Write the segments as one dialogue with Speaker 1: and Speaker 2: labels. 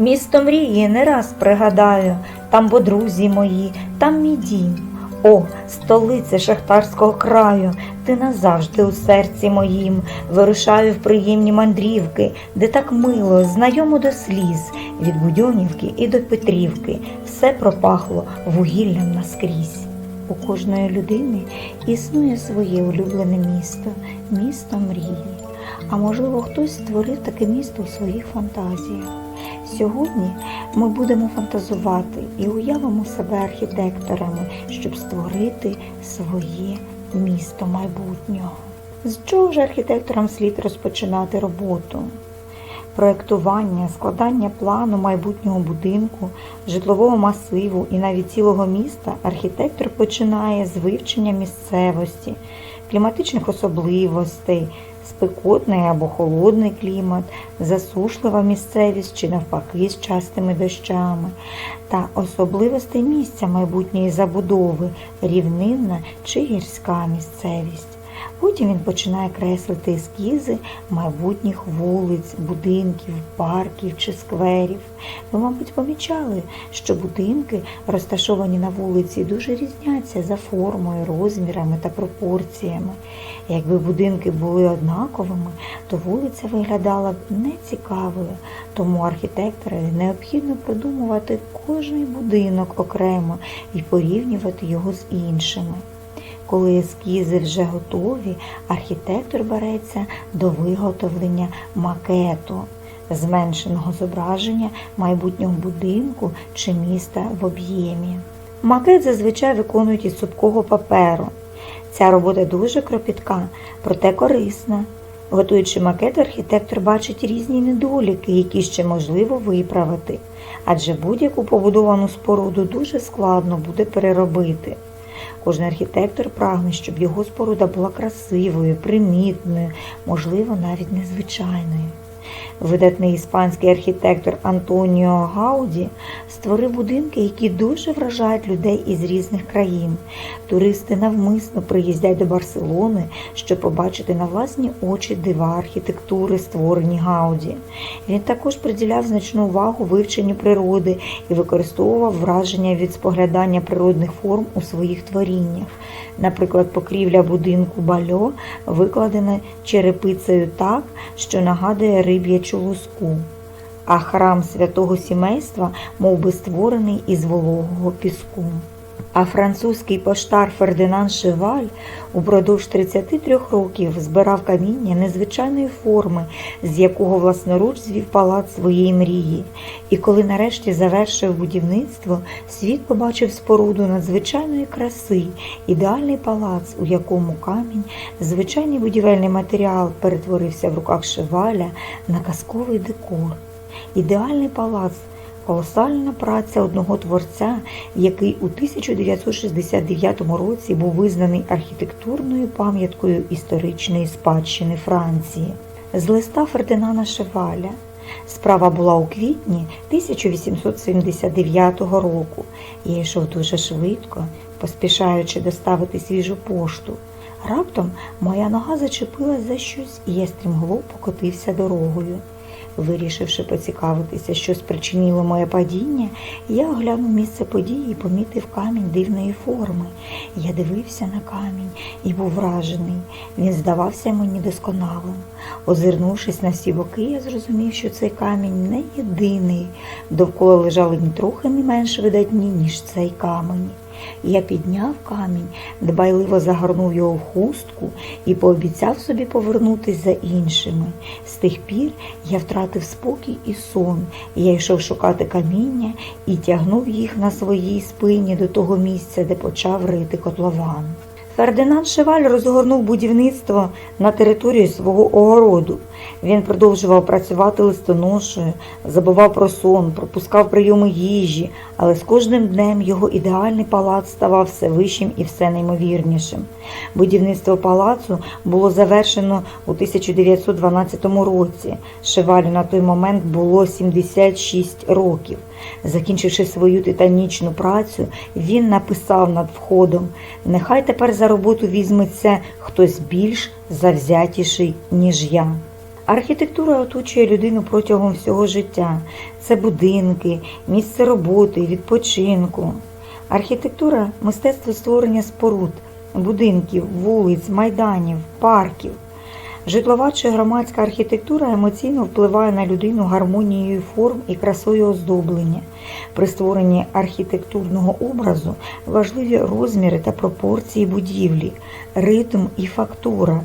Speaker 1: Місто мрії не раз пригадаю, там бо друзі мої, там мій дім. О, столиця шахтарського краю, ти назавжди у серці моїм, вирушаю в приємні мандрівки, де так мило, знайомо до сліз, від Будьонівки і до Петрівки, все пропахло вугіллям наскрізь. У кожної людини існує своє улюблене місто, місто мрії. А можливо, хтось створив таке місто у своїх фантазіях. Сьогодні ми будемо фантазувати і уявимо себе архітекторами, щоб створити своє місто майбутнього. З чого ж архітекторам слід розпочинати роботу? Проектування, складання плану майбутнього будинку, житлового масиву і навіть цілого міста архітектор починає з вивчення місцевості, кліматичних особливостей, спекотний або холодний клімат, засушлива місцевість чи навпаки з частими дощами, та особливості місця майбутньої забудови, рівнинна чи гірська місцевість. Потім він починає креслити ескізи майбутніх вулиць, будинків, парків чи скверів. Ви, мабуть, помічали, що будинки, розташовані на вулиці, дуже різняться за формою, розмірами та пропорціями. Якби будинки були однаковими, то вулиця виглядала б нецікавою, тому архітекторові необхідно продумувати кожний будинок окремо і порівнювати його з іншими. Коли ескізи вже готові, архітектор береться до виготовлення макету, зменшеного зображення майбутнього будинку чи міста в об'ємі. Макет зазвичай виконують із супкого паперу. Ця робота дуже кропітка, проте корисна. Готуючи макет, архітектор бачить різні недоліки, які ще можливо виправити, адже будь-яку побудовану споруду дуже складно буде переробити. Кожен архітектор прагне, щоб його споруда була красивою, примітною, можливо, навіть незвичайною. Видатний іспанський архітектор Антоніо Гауді створив будинки, які дуже вражають людей із різних країн. Туристи навмисно приїздять до Барселони, щоб побачити на власні очі дива архітектури, створені Гауді. Він також приділяв значну увагу вивченню природи і використовував враження від споглядання природних форм у своїх творіннях. Наприклад, покрівля будинку Бальо викладена черепицею так, що нагадує риб'ячу луску, а храм святого сімейства мов би, створений із вологого піску. А французький поштар Фердинанд Шеваль упродовж 33 років збирав каміння незвичайної форми, з якого власноруч звів палац своєї мрії. І коли нарешті завершив будівництво, світ побачив споруду надзвичайної краси, ідеальний палац, у якому камінь, звичайний будівельний матеріал перетворився в руках Шеваля на казковий декор. Ідеальний палац колосальна праця одного творця, який у 1969 році був визнаний архітектурною пам'яткою історичної спадщини Франції. З листа Фердинана Шеваля. Справа була у квітні 1879 року. Я йшов дуже швидко, поспішаючи доставити свіжу пошту. Раптом моя нога зачепилась за щось, і я стрімгло покотився дорогою. Вирішивши поцікавитися, що спричинило моє падіння, я оглянув місце події і помітив камінь дивної форми. Я дивився на камінь і був вражений. Він здавався мені досконалим. Озирнувшись на всі боки, я зрозумів, що цей камінь не єдиний. Довкола лежали ні не менш видатні, ніж цей камень. Я підняв камінь, дбайливо загорнув його в хустку і пообіцяв собі повернутися за іншими. З тих пір я втратив спокій і сон. Я йшов шукати каміння і тягнув їх на своїй спині до того місця, де почав рити котлован. Фердинанд Шеваль розгорнув будівництво на території свого огороду. Він продовжував працювати листоношою, забував про сон, пропускав прийоми їжі, але з кожним днем його ідеальний палац ставав все вищим і все неймовірнішим. Будівництво палацу було завершено у 1912 році. Шевалю на той момент було 76 років. Закінчивши свою титанічну працю, він написав над входом: Нехай тепер за роботу візьметься хтось більш завзятіший, ніж я. Архітектура оточує людину протягом всього життя. Це будинки, місце роботи, відпочинку. Архітектура мистецтво створення споруд, будинків, вулиць, майданів, парків. Житлова чи громадська архітектура емоційно впливає на людину гармонією форм і красою оздоблення. При створенні архітектурного образу важливі розміри та пропорції будівлі, ритм і фактура.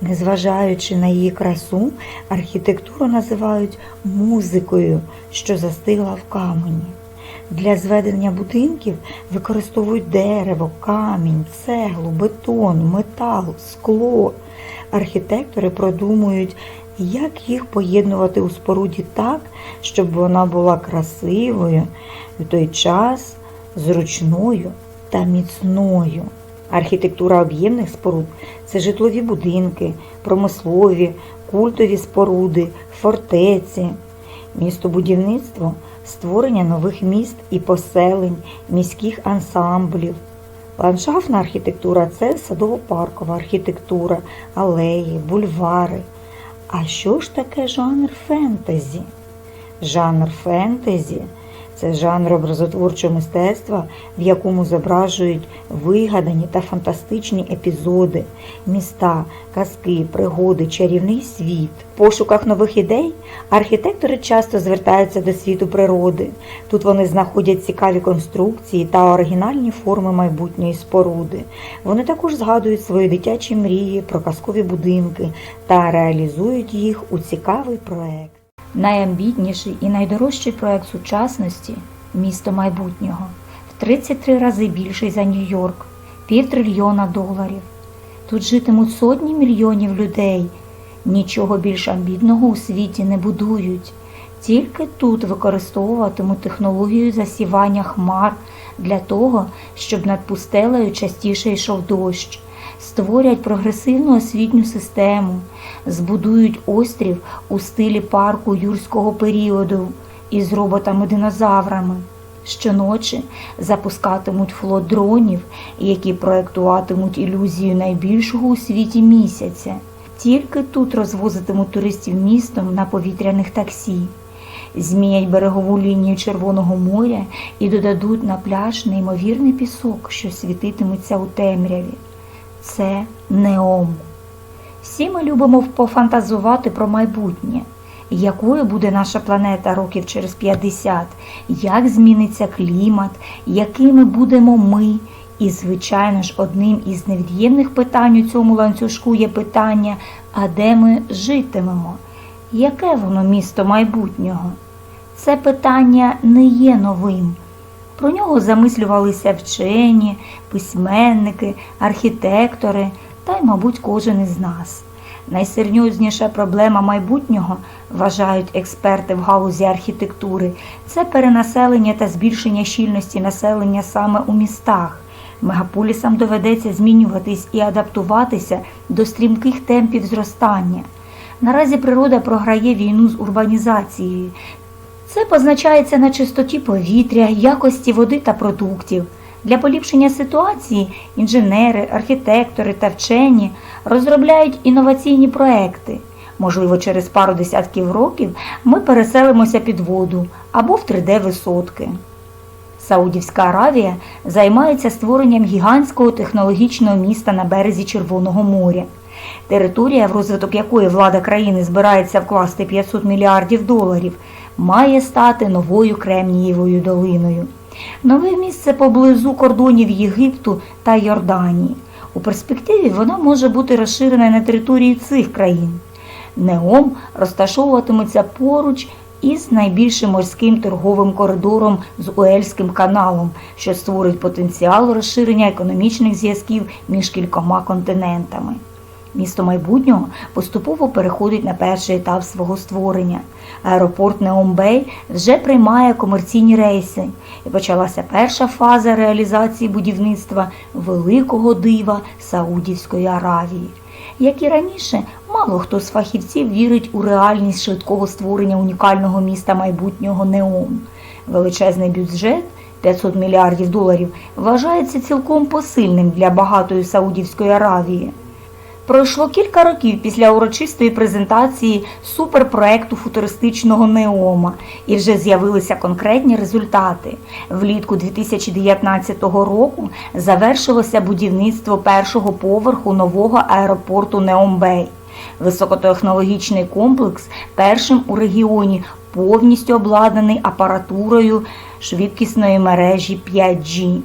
Speaker 1: Незважаючи на її красу, архітектуру називають музикою, що застигла в камені. Для зведення будинків використовують дерево, камінь, цеглу, бетон, метал, скло. Архітектори продумують, як їх поєднувати у споруді так, щоб вона була красивою, в той час зручною та міцною. Архітектура об'ємних споруд це житлові будинки, промислові, культові споруди, фортеці. Містобудівництво створення нових міст і поселень, міських ансамблів. Ландшафтна архітектура це садово-паркова архітектура, алеї, бульвари. А що ж таке жанр фентезі? Жанр фентезі це жанр образотворчого мистецтва, в якому зображують вигадані та фантастичні епізоди, міста, казки, пригоди, чарівний світ. В пошуках нових ідей архітектори часто звертаються до світу природи. Тут вони знаходять цікаві конструкції та оригінальні форми майбутньої споруди. Вони також згадують свої дитячі мрії про казкові будинки та реалізують їх у цікавий проект. Найамбітніший і найдорожчий проект сучасності місто майбутнього в 33 рази більший за Нью-Йорк, півтрильйона доларів. Тут житимуть сотні мільйонів людей. Нічого більш амбітного у світі не будують. Тільки тут використовуватимуть технологію засівання хмар для того, щоб над пустелею частіше йшов дощ, створять прогресивну освітню систему, збудують острів у стилі парку юрського періоду із роботами-динозаврами. Щоночі запускатимуть флот дронів, які проектуватимуть ілюзію найбільшого у світі місяця. Тільки тут розвозитимуть туристів містом на повітряних таксі, зміять берегову лінію Червоного моря і додадуть на пляж неймовірний пісок, що світитиметься у темряві. Це неом. Всі ми любимо пофантазувати про майбутнє. Якою буде наша планета років через 50, як зміниться клімат, якими будемо ми. І, звичайно ж, одним із невід'ємних питань у цьому ланцюжку є питання, а де ми житимемо? Яке воно місто майбутнього? Це питання не є новим. Про нього замислювалися вчені, письменники, архітектори та й, мабуть, кожен із нас. Найсерйозніша проблема майбутнього, вважають експерти в галузі архітектури, це перенаселення та збільшення щільності населення саме у містах. Мегаполісам доведеться змінюватись і адаптуватися до стрімких темпів зростання. Наразі природа програє війну з урбанізацією. Це позначається на чистоті повітря, якості води та продуктів. Для поліпшення ситуації інженери, архітектори та вчені розробляють інноваційні проекти. Можливо, через пару десятків років ми переселимося під воду або в 3D-висотки. Саудівська Аравія займається створенням гігантського технологічного міста на березі Червоного моря. Територія, в розвиток якої влада країни збирається вкласти 500 мільярдів доларів, має стати новою Кремнієвою долиною. Нове місце поблизу кордонів Єгипту та Йорданії. У перспективі вона може бути розширена на території цих країн. Неом розташовуватиметься поруч із найбільшим морським торговим коридором з Уельським каналом, що створить потенціал розширення економічних зв'язків між кількома континентами. Місто майбутнього поступово переходить на перший етап свого створення. Аеропорт Неомбей вже приймає комерційні рейси, і почалася перша фаза реалізації будівництва великого дива Саудівської Аравії. Як і раніше, мало хто з фахівців вірить у реальність швидкого створення унікального міста майбутнього Неом. Величезний бюджет 500 мільярдів доларів вважається цілком посильним для багатої Саудівської Аравії. Пройшло кілька років після урочистої презентації суперпроекту футуристичного Неома, і вже з'явилися конкретні результати. Влітку 2019 року завершилося будівництво першого поверху нового аеропорту Неомбей. Високотехнологічний комплекс першим у регіоні повністю обладнаний апаратурою швидкісної мережі 5G.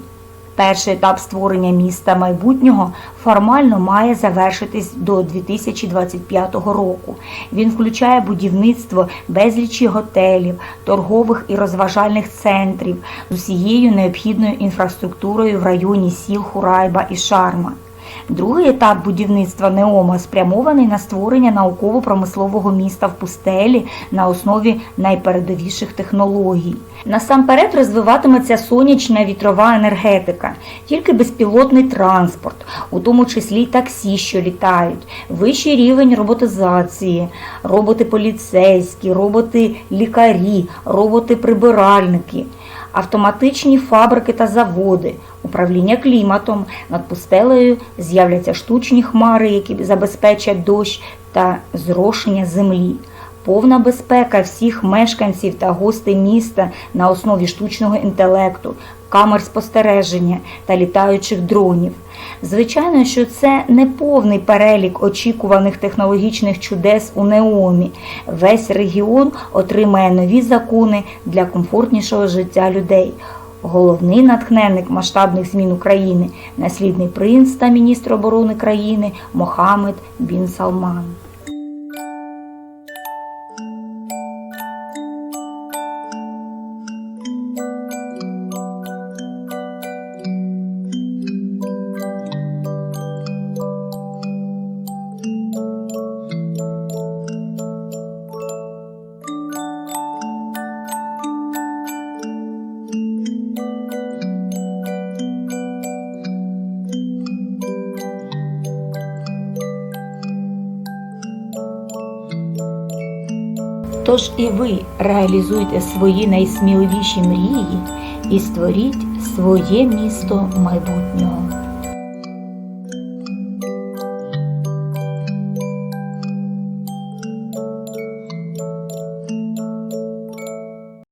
Speaker 1: Перший етап створення міста майбутнього формально має завершитись до 2025 року. Він включає будівництво безлічі готелів, торгових і розважальних центрів з усією необхідною інфраструктурою в районі сіл Хурайба і Шарма. Другий етап будівництва Неома спрямований на створення науково-промислового міста в пустелі на основі найпередовіших технологій. Насамперед розвиватиметься сонячна вітрова енергетика, тільки безпілотний транспорт, у тому числі й таксі, що літають, вищий рівень роботизації, роботи поліцейські, роботи лікарі, роботи прибиральники автоматичні фабрики та заводи, управління кліматом, над пустелею з'являться штучні хмари, які забезпечать дощ та зрошення землі. Повна безпека всіх мешканців та гостей міста на основі штучного інтелекту, камер спостереження та літаючих дронів. Звичайно, що це не повний перелік очікуваних технологічних чудес у Неомі. Весь регіон отримає нові закони для комфортнішого життя людей. Головний натхненник масштабних змін України наслідний принц та міністр оборони країни Мохаммед Бін Салман. Тож і ви реалізуйте свої найсміливіші мрії і створіть своє місто майбутнього.